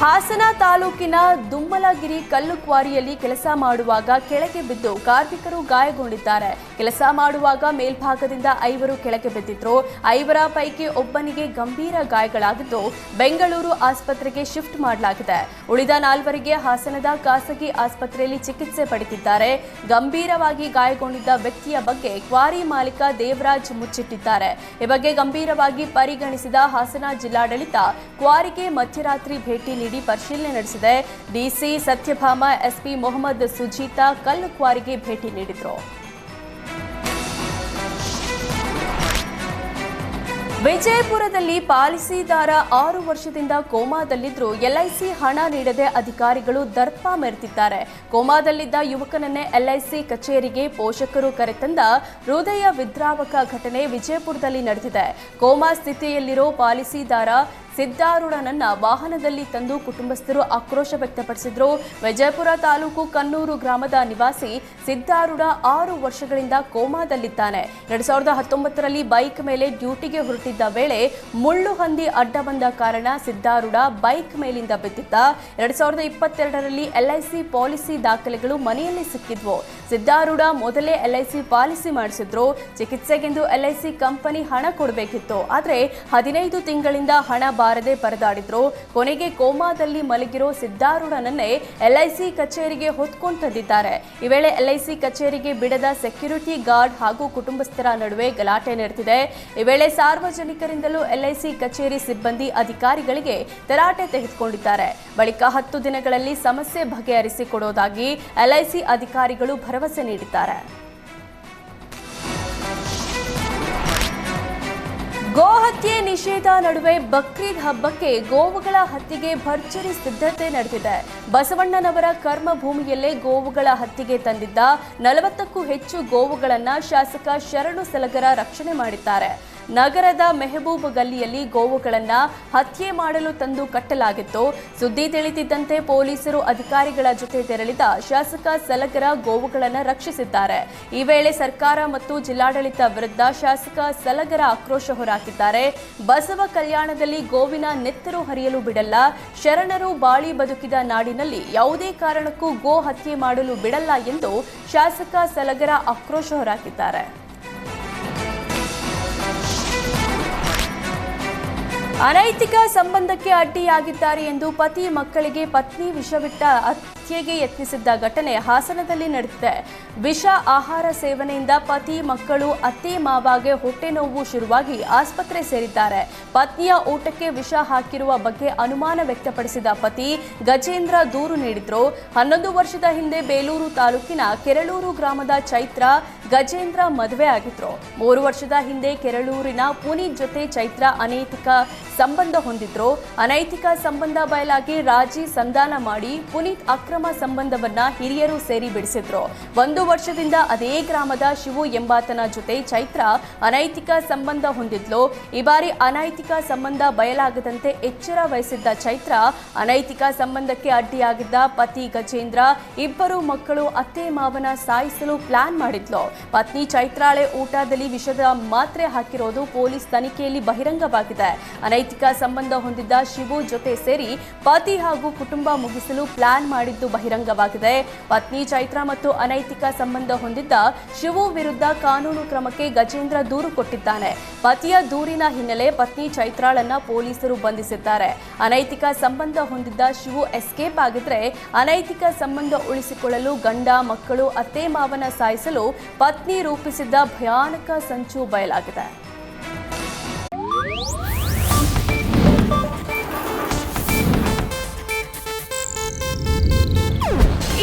ಹಾಸನ ತಾಲೂಕಿನ ದುಮ್ಮಲಗಿರಿ ಕಲ್ಲು ಕ್ವಾರಿಯಲ್ಲಿ ಕೆಲಸ ಮಾಡುವಾಗ ಕೆಳಗೆ ಬಿದ್ದು ಕಾರ್ಮಿಕರು ಗಾಯಗೊಂಡಿದ್ದಾರೆ. ಕೆಲಸ ಮಾಡುವಾಗ ಮೇಲ್ಭಾಗದಿಂದ ಐವರು ಕೆಳಗೆ ಬಿದ್ದಿದ್ರು. ಐವರ ಪೈಕಿ ಒಬ್ಬನಿಗೆ ಗಂಭೀರ ಗಾಯಗಳಾಗಿದ್ದು ಬೆಂಗಳೂರು ಆಸ್ಪತ್ರೆಗೆ ಶಿಫ್ಟ್ ಮಾಡಲಾಗಿದೆ. ಉಳಿದ ನಾಲ್ವರಿಗೆ ಹಾಸನದ ಖಾಸಗಿ ಆಸ್ಪತ್ರೆಯಲ್ಲಿ ಚಿಕಿತ್ಸೆ ಪಡೆದಿದ್ದಾರೆ. ಗಂಭೀರವಾಗಿ ಗಾಯಗೊಂಡಿದ್ದ ವ್ಯಕ್ತಿಯ ಬಗ್ಗೆ ಕ್ವಾರಿ ಮಾಲೀಕ ದೇವರಾಜ್ ಮುಚ್ಚಿಟ್ಟಿದ್ದಾರೆ. ಈ ಬಗ್ಗೆ ಗಂಭೀರವಾಗಿ ಪರಿಗಣಿಸಿದ ಹಾಸನ ಜಿಲ್ಲಾಡಳಿತ ಕ್ವಾರಿಗೆ ಮಧ್ಯರಾತ್ರಿ ಭೇಟಿ ನೀಡಿ ಪರಿಶೀಲನೆ ನಡೆಸಿದೆ. ಡಿಸಿ ಸತ್ಯಭಾಮ, ಎಸ್ಪಿ ಮೊಹಮ್ಮದ್ ಸುಜೀತಾ ಕಲ್ಲು ಕ್ವಾರಿಗೆ ಭೇಟಿ ನೀಡಿದ್ರು. ವಿಜಯಪುರದಲ್ಲಿ ಪಾಲಿಸಿದಾರ ಆರು ವರ್ಷದಿಂದ ಕೋಮಾದಲ್ಲಿದ್ದರೂ ಎಲ್ಐಸಿ ಹಣ ನೀಡದೆ ಅಧಿಕಾರಿಗಳು ದರ್ಪ ಮೆರೆತಿದ್ದಾರೆ ಕೋಮಾದಲ್ಲಿದ್ದ ಯುವಕನನ್ನೇ ಎಲ್ಐಸಿ ಕಚೇರಿಗೆ ಪೋಷಕರು ಕರೆತಂದ ಹೃದಯ ವಿದ್ರಾವಕ ಘಟನೆ ವಿಜಯಪುರದಲ್ಲಿ ನಡೆದಿದೆ. ಕೋಮಾ ಸ್ಥಿತಿಯಲ್ಲಿರೋ ಪಾಲಿಸಿದಾರ ಸಿದ್ದಾರೂಢನನ್ನ ವಾಹನದಲ್ಲಿ ತಂದು ಕುಟುಂಬಸ್ಥರು ಆಕ್ರೋಶ ವ್ಯಕ್ತಪಡಿಸಿದ್ರು. ವಿಜಯಪುರ ತಾಲೂಕು ಕನ್ನೂರು ಗ್ರಾಮದ ನಿವಾಸಿ ಸಿದ್ದಾರೂಢ ಆರು ವರ್ಷಗಳಿಂದ ಕೋಮಾದಲ್ಲಿದ್ದಾನೆ. ಎರಡ್ ಸಾವಿರದ ಹತ್ತೊಂಬತ್ತರಲ್ಲಿ ಬೈಕ್ ಮೇಲೆ ಡ್ಯೂಟಿಗೆ ಹೊರಟಿದ್ದ ವೇಳೆ ಮುಳ್ಳು ಹಂದಿ ಅಡ್ಡ ಬಂದ ಕಾರಣ ಸಿದ್ದಾರೂಢ ಬೈಕ್ ಮೇಲಿಂದ ಬಿದ್ದಿದ್ದ. ಎರಡ್ ಸಾವಿರದ ಇಪ್ಪತ್ತೆರಡರಲ್ಲಿ ಎಲ್ಐಸಿ ಪಾಲಿಸಿ ದಾಖಲೆಗಳು ಮನೆಯಲ್ಲಿ ಸಿಕ್ಕಿದ್ವು. ಸಿದ್ದಾರೂಢ ಮೊದಲೇ ಎಲ್ಐಸಿ ಪಾಲಿಸಿ ಮಾಡಿಸಿದ್ರು. ಚಿಕಿತ್ಸೆಗೆಂದು ಎಲ್ಐಸಿ ಕಂಪನಿ ಹಣ ಕೊಡಬೇಕಿತ್ತು. ಆದರೆ ಹದಿನೈದು ತಿಂಗಳಿಂದ ಹಣ ಬಾರದೆ ಪರದಾಡಿದ್ರು. ಕೊನೆಗೆ ಕೋಮಾದಲ್ಲಿ ಮಲಗಿರೋ ಸಿದ್ದಾರೂಢನನ್ನೇ ಎಲ್ಐಸಿ ಕಚೇರಿಗೆ ಹೊತ್ಕೊಂಡು ತಂದಿದ್ದಾರೆ. ಈ ವೇಳೆ ಎಲ್ಐಸಿ ಕಚೇರಿಗೆ ಬಿಡದ ಸೆಕ್ಯೂರಿಟಿ ಗಾರ್ಡ್ ಹಾಗೂ ಕುಟುಂಬಸ್ಥರ ನಡುವೆ ಗಲಾಟೆ ನಡೆದಿದೆ. ಈ ವೇಳೆ ಸಾರ್ವಜನಿಕರಿಂದಲೂ ಎಲ್ಐಸಿ ಕಚೇರಿ ಸಿಬ್ಬಂದಿ ಅಧಿಕಾರಿಗಳಿಗೆ ತರಾಟೆ ತೆಗೆದುಕೊಂಡಿದ್ದಾರೆ. ಬಳಿಕ ಹತ್ತು ದಿನಗಳಲ್ಲಿ ಸಮಸ್ಯೆ ಬಗೆಹರಿಸಿಕೊಡೋದಾಗಿ ಎಲ್ಐಸಿ ಅಧಿಕಾರಿಗಳು ಭರವಸೆ ನೀಡಿದ್ದಾರೆ. ಗೋಹತ್ಯೆ ನಿಷೇಧ ನಡುವೆ ಬಕ್ರೀದ್ ಹಬ್ಬಕ್ಕೆ ಗೋವುಗಳ ಹತ್ಯೆಗೆ ಭರ್ಜರಿ ಸಿದ್ಧತೆ ನಡೆದಿದೆ. ಬಸವಣ್ಣನವರ ಕರ್ಮಭೂಮಿಯಲ್ಲೇ ಗೋವುಗಳ ಹತ್ತಿಗೆ ತಂದಿದ್ದ ನಲವತ್ತಕ್ಕೂ ಹೆಚ್ಚು ಗೋವುಗಳನ್ನ ಶಾಸಕ ಶರಣು ಸಲಗರ ರಕ್ಷಣೆ ಮಾಡಿದ್ದಾರೆ. ನಗರದ ಮೆಹಬೂಬ್ ಗಲ್ಲಿಯಲ್ಲಿ ಗೋವುಗಳನ್ನು ಹತ್ಯೆ ಮಾಡಲು ತಂದು ಕಟ್ಟಲಾಗಿತ್ತು. ಸುದ್ದಿ ತಿಳಿದಿದ್ದಂತೆ ಪೊಲೀಸರು ಅಧಿಕಾರಿಗಳ ಜೊತೆ ತೆರಳಿದ ಶಾಸಕ ಸಲಗರ ಗೋವುಗಳನ್ನು ರಕ್ಷಿಸಿದ್ದಾರೆ. ಈ ವೇಳೆ ಸರ್ಕಾರ ಮತ್ತು ಜಿಲ್ಲಾಡಳಿತ ವಿರುದ್ಧ ಶಾಸಕ ಸಲಗರ ಆಕ್ರೋಶ ಹೊರಹಾಕಿದ್ದಾರೆ ಬಸವ ಕಲ್ಯಾಣದಲ್ಲಿ ಗೋವಿನ ನೆತ್ತರು ಹರಿಯಲು ಬಿಡಲ್ಲ. ಶರಣರು ಬಾಳಿ ಬದುಕಿದ ನಾಡಿನಲ್ಲಿ ಯಾವುದೇ ಕಾರಣಕ್ಕೂ ಗೋ ಹತ್ಯೆ ಮಾಡಲು ಬಿಡಲ್ಲ ಎಂದು ಶಾಸಕ ಸಲಗರ ಆಕ್ರೋಶ ಹೊರಹಾಕಿದ್ದಾರೆ ಅನೈತಿಕ ಸಂಬಂಧಕ್ಕೆ ಅಡ್ಡಿಯಾಗಿದ್ದಾರೆ ಎಂದು ಪತಿ ಮಕ್ಕಳಿಗೆ ಪತ್ನಿ ವಿಷವಿಟ್ಟ ಹತ್ಯೆಗೆ ಯತ್ನಿಸಿದ್ದ ಘಟನೆ ಹಾಸನದಲ್ಲಿ ನಡೆದಿದೆ. ವಿಷ ಆಹಾರ ಸೇವನೆಯಿಂದ ಪತಿ ಮಕ್ಕಳು ಅತ್ತೆ ಮಾವಾಗೆ ಹೊಟ್ಟೆ ನೋವು ಶುರುವಾಗಿ ಆಸ್ಪತ್ರೆ ಸೇರಿದ್ದಾರೆ. ಪತ್ನಿಯ ಊಟಕ್ಕೆ ವಿಷ ಹಾಕಿರುವ ಬಗ್ಗೆ ಅನುಮಾನ ವ್ಯಕ್ತಪಡಿಸಿದ ಪತಿ, ಗಜೇಂದ್ರ ದೂರು ನೀಡಿದ್ರು. ಹನ್ನೊಂದು ವರ್ಷದ ಹಿಂದೆ ಬೇಲೂರು ತಾಲೂಕಿನ ಕೆರಳೂರು ಗ್ರಾಮದ ಚೈತ್ರ, ಗಜೇಂದ್ರ ಮದುವೆ ಆಗಿದ್ರು ಮೂರು ವರ್ಷದ ಹಿಂದೆ ಕೆರಳೂರಿನ ಪುನೀತ್ ಜೊತೆ ಚೈತ್ರ ಅನೈತಿಕ ಸಂಬಂಧ ಹೊಂದಿದ್ರು, ಅನೈತಿಕ ಸಂಬಂಧ ಬಯಲಾಗಿ ರಾಜಿ ಸಂಧಾನ ಮಾಡಿ ಪುನೀತ್ ಅಕ್ರಮ ಸಂಬಂಧವನ್ನ ಹಿರಿಯರು ಸೇರಿ ಬಿಡಿಸಿದ್ರು. ಒಂದು ವರ್ಷದಿಂದ ಅದೇ ಗ್ರಾಮದ ಶಿವು ಎಂಬಾತನ ಜೊತೆ ಚೈತ್ರ ಅನೈತಿಕ ಸಂಬಂಧ ಹೊಂದಿದ್ಲು. ಈ ಬಾರಿ ಅನೈತಿಕ ಸಂಬಂಧ ಬಯಲಾಗದಂತೆ ಎಚ್ಚರ ವಹಿಸಿದ್ದ ಚೈತ್ರ, ಅನೈತಿಕ ಸಂಬಂಧಕ್ಕೆ ಅಡ್ಡಿಯಾಗಿದ್ದ ಪತಿ ಗಜೇಂದ್ರ, ಇಬ್ಬರು ಮಕ್ಕಳು ಅತ್ತೆ ಮಾವನ ಸಾಯಿಸಲು ಪ್ಲಾನ್ ಮಾಡಿದ್ಲು. ಪತ್ನಿ ಚೈತ್ರಾಳೆ ಊಟದಲ್ಲಿ ವಿಷದ ಮಾತ್ರೆ ಹಾಕಿರೋದು ಪೊಲೀಸ್ ತನಿಖೆಯಲ್ಲಿ ಬಹಿರಂಗವಾಗಿದೆ. ಅನೈತಿಕ ಸಂಬಂಧ ಹೊಂದಿದ್ದ ಶಿವು ಜೊತೆ ಸೇರಿ ಪತಿ ಹಾಗೂ ಕುಟುಂಬ ಮುಗಿಸಲು ಪ್ಲಾನ್ ಮಾಡಿದ್ದು ಬಹಿರಂಗವಾಗಿದೆ. ಪತ್ನಿ ಚೈತ್ರಾ ಮತ್ತು ಅನೈತಿಕ ಸಂಬಂಧ ಹೊಂದಿದ್ದ ಶಿವು ವಿರುದ್ಧ ಕಾನೂನು ಕ್ರಮಕ್ಕೆ ಗಜೇಂದ್ರ ದೂರು ಕೊಟ್ಟಿದ್ದಾನೆ. ಪತಿಯ ದೂರಿನ ಹಿನ್ನೆಲೆ ಪತ್ನಿ ಚೈತ್ರಾಳನ್ನ ಪೊಲೀಸರು ಬಂಧಿಸಿದ್ದಾರೆ. ಅನೈತಿಕ ಸಂಬಂಧ ಹೊಂದಿದ್ದ ಶಿವು ಎಸ್ಕೇಪ್ ಆಗಿದ್ರೆ ಅನೈತಿಕ ಸಂಬಂಧ ಉಳಿಸಿಕೊಳ್ಳಲು ಗಂಡ, ಮಕ್ಕಳು, ಅತ್ತೆ, ಮಾವನ ಸಾಯಿಸಲು ಪತ್ನಿ ರೂಪಿಸಿದ್ದ ಭಯಾನಕ ಸಂಚು ಬಯಲಾಗಿದೆ.